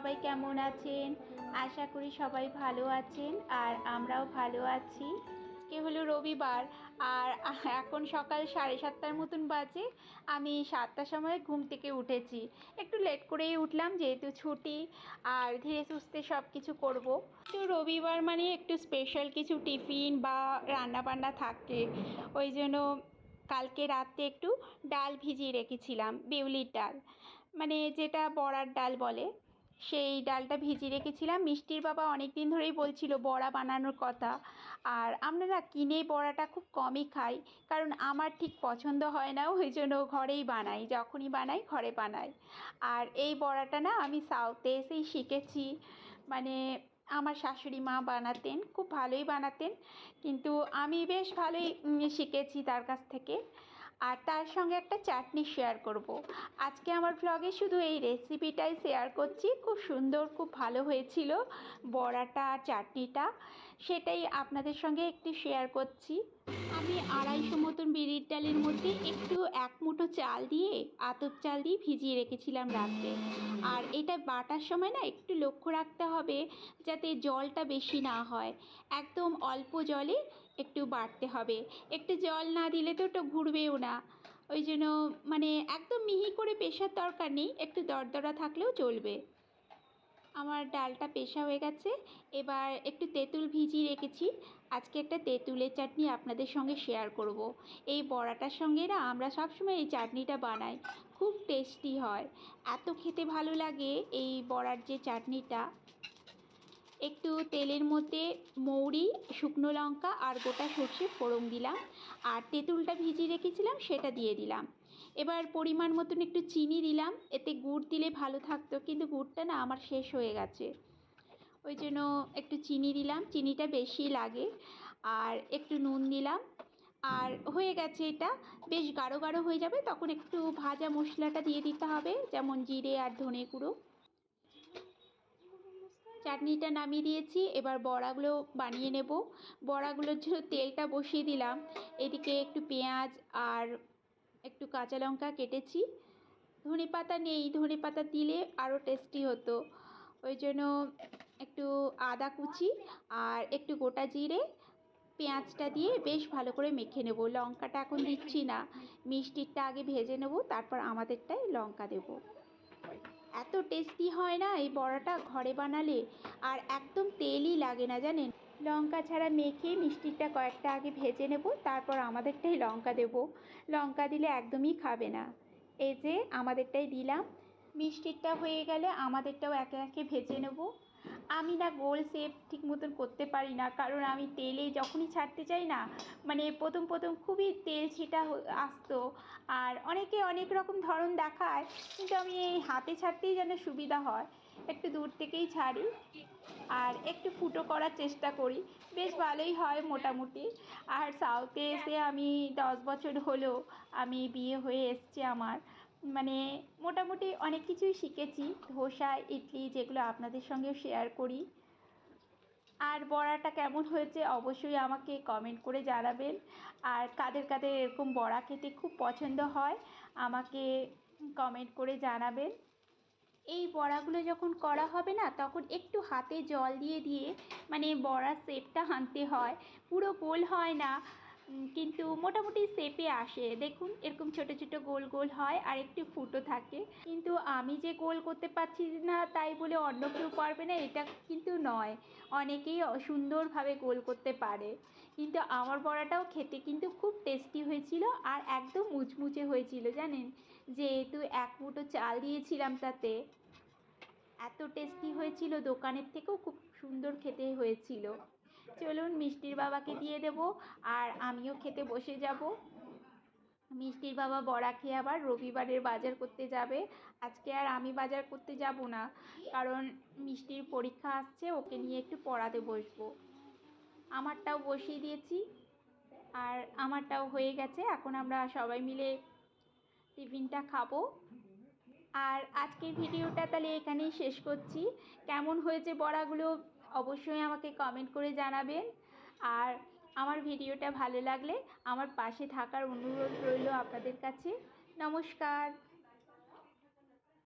সবাই কেমন আছেন? আশা করি সবাই ভালো আছেন আর আমরাও ভালো আছি। কে হলো রবিবার আর এখন সকাল সাড়ে সাতটার মতন বাজে। আমি সাতটার সময় ঘুম থেকে উঠেছি। একটু লেট করেই উঠলাম যেহেতু ছুটি আর ধীরে সুস্থে সব কিছু করব। তো রবিবার মানে একটু স্পেশাল কিছু টিফিন বা রান্না বান্না থাকে। ওই জন্য কালকে রাতে একটু ডাল ভিজিয়ে রেখেছিলাম, বিউলির ডাল। মানে যেটা বড়ার ডাল বলে। সেই ডালটা ভিজিয়ে রেখেছিলাম। মিষ্টির বাবা অনেক দিন ধরেই বলছিল বড়া বানানোর কথা। আর আমরা না কিনে বড়াটা খুব কমই খাই, কারণ আমার ঠিক পছন্দ হয় না, ওই জন্য ঘরেই বানাই, যখনই বানাই ঘরে বানাই। আর এই বড়াটা না আমি সাউথে এসেই শিখেছি। মানে আমার শাশুড়ি মা বানাতেন, খুব ভালোই বানাতেন। কিন্তু আমি বেশ ভালোই শিখেছি তার কাছ থেকে। আর তার সঙ্গে একটা চাটনি শেয়ার করব। আজকে আমার ব্লগে শুধু এই রেসিপিটাই শেয়ার করছি। খুব সুন্দর, খুব ভালো হয়েছিল বড়াটা চাটনিটা। সেটাই আপনাদের সঙ্গে একটু শেয়ার করছি। আমি আড়াইশো মতন বিড়ির ডালের মধ্যে একটু এক মুঠো চাল দিয়ে আতপ চাল দিয়ে ভিজিয়ে রেখেছিলাম রাত্রে। আর এটা বাটার সময় না একটু লক্ষ্য রাখতে হবে যাতে জলটা বেশি না হয়। একদম অল্প জলে একটু বাটতে হবে। একটু জল না দিলে তো ওটা ঘুরবেও না। ওই জন্য মানে একদম মিহি করে পেশার দরকার নেই, একটু দরদরা থাকলেও চলবে। আমার ডালটা পেশা হয়ে গেছে, এবার একটু তেঁতুল ভিজিয়ে রেখেছি। আজকে একটা তেঁতুলের চাটনি আপনাদের সঙ্গে শেয়ার করব। এই বড়াটার সঙ্গে না আমরা সবসময় এই চাটনিটা বানাই, খুব টেস্টি হয়। এত খেতে ভালো লাগে এই বড়ার যে চাটনিটা। একটু তেলের মধ্যে মৌরি, শুকনো লঙ্কা আর গোটা সর্ষে ফোড়ন দিলাম। আর তেঁতুলটা ভিজিয়ে রেখেছিলাম, সেটা দিয়ে দিলাম। এবার পরিমাণ মতন একটু চিনি দিলাম, এতে গুড় দিলে ভালো থাকতো, কিন্তু গুড়টা না আমার শেষ হয়ে গেছে। ওই জন্য একটু চিনি দিলাম, চিনিটা বেশি লাগে। আর একটু নুন দিলাম। আর হয়ে গেছে এটা, বেশ গাঢ় গাঢ় হয়ে যাবে, তখন একটু ভাজা মশলাটা দিয়ে দিতে হবে, যেমন জিরে আর ধনে গুঁড়ো। চাটনিটা নামিয়ে দিয়েছি, এবার বড়াগুলো বানিয়ে নেব। বড়াগুলোর জন্য তেলটা বসিয়ে দিলাম। এদিকে একটু পেঁয়াজ আর একটু কাঁচা লঙ্কা কেটেছি। ধনে পাতা নেই, ধনে পাতা দিলে আরও টেস্টি হতো। ওই জন্য একটু আদা কুচি আর একটু গোটা জিরে পেঁয়াজটা দিয়ে বেশ ভালো করে মেখে নেব। লঙ্কাটা এখন দিচ্ছি না। মিষ্টিরটা আগে ভেজে নেব, তারপর আমাদেরটায় লঙ্কা দেবো। এত টেস্টি হয় না এই বড়াটা ঘরে বানালে? আর একদম তেলই লাগে না জানেন? লঙ্কা ছাড়া মেখে মিষ্টিটা কয়েকটা আগে ভেজে নেব, তারপর আমাদেরটাই লঙ্কা দেব। লঙ্কা দিলে একদমই খাবে না। এই যে আমাদেরটাই দিলাম। মিষ্টিটা হয়ে গেলে আমাদেরটাও একে একে ভেজে নেব। আমি না গোল শেপ ঠিক মতন করতে পারি না, কারণ আমি তেলে যখনই ছাড়তে চাই না মানে প্রথম প্রথম খুবই তেল ছিটা হ- আসতো। আর অনেকে অনেক রকম ধরন দেখায়, কিন্তু আমি এই হাতে ছাড়তেই যেন সুবিধা হয়। একটু দূর থেকেই ছাড়ি আর একটু ফুটো করার চেষ্টা করি। বেশ ভালোই হয় মোটামুটি। আর সাউথে এসে আমি দশ বছর হলো আমি বিয়ে হয়ে এসছে আমার। মানে মোটামুটি অনেক কিছুই শিখেছি। ধোসা, ইডলি যেগুলো আপনাদের সঙ্গেও শেয়ার করি। আর বড়াটা কেমন হয়েছে অবশ্যই আমাকে কমেন্ট করে জানাবেন। আর কাদের কাদের এরকম বড়া খেতে খুব পছন্দ হয়, আমাকে কমেন্ট করে জানাবেন। এই বড়াগুলো যখন করা হবে না, তখন একটু হাতে জল দিয়ে দিয়ে মানে বড়ার শেপটা আনতে হয়। পুরো গোল হয় না কিন্তু মোটামুটি শেপে আসে। দেখুন, এরকম ছোট ছোট, গোল গোল হয় আর একটু ফুটো থাকে। কিন্তু আমি যে গোল করতে পারছি না, তাই বলে অন্য কেউ পারবে না, এটা কিন্তু নয়। অনেকেই সুন্দরভাবে গোল করতে পারে। কিন্তু আমার বড়াটাও খেতে কিন্তু খুব টেস্টি হয়েছিল আর একদম মুচমুচে হয়েছিল, জানেন? যেহেতু এক মুঠো চাল দিয়েছিলাম তাতে। এত টেস্টি হয়েছিল, দোকানের থেকেও খুব সুন্দর খেতে হয়েছিল। চলুন মিষ্টির বাবাকে দিয়ে দেব, আর আমিও খেতে বসে যাব। মিষ্টির বাবা বড়া খেয়ে আবার রবিবারের বাজার করতে যাবে। আজকে আর আমি বাজার করতে যাব না, কারণ মিষ্টির পরীক্ষা আসছে, ওকে নিয়ে একটু পড়াতে বসবো। আমারটাও বসিয়ে দিয়েছি, আর আমারটাও হয়ে গেছে। এখন আমরা সবাই মিলে টিফিনটা খাব। আর আজকের ভিডিওটা তাহলে এখানেই শেষ করছি। কেমন হয়েছে বড়াগুলো অবশ্যই আমাকে কমেন্ট করে জানাবেন। আর আমার ভিডিওটা ভালো লাগলে আমার পাশে থাকার অনুরোধ রইল আপনাদের কাছে। নমস্কার।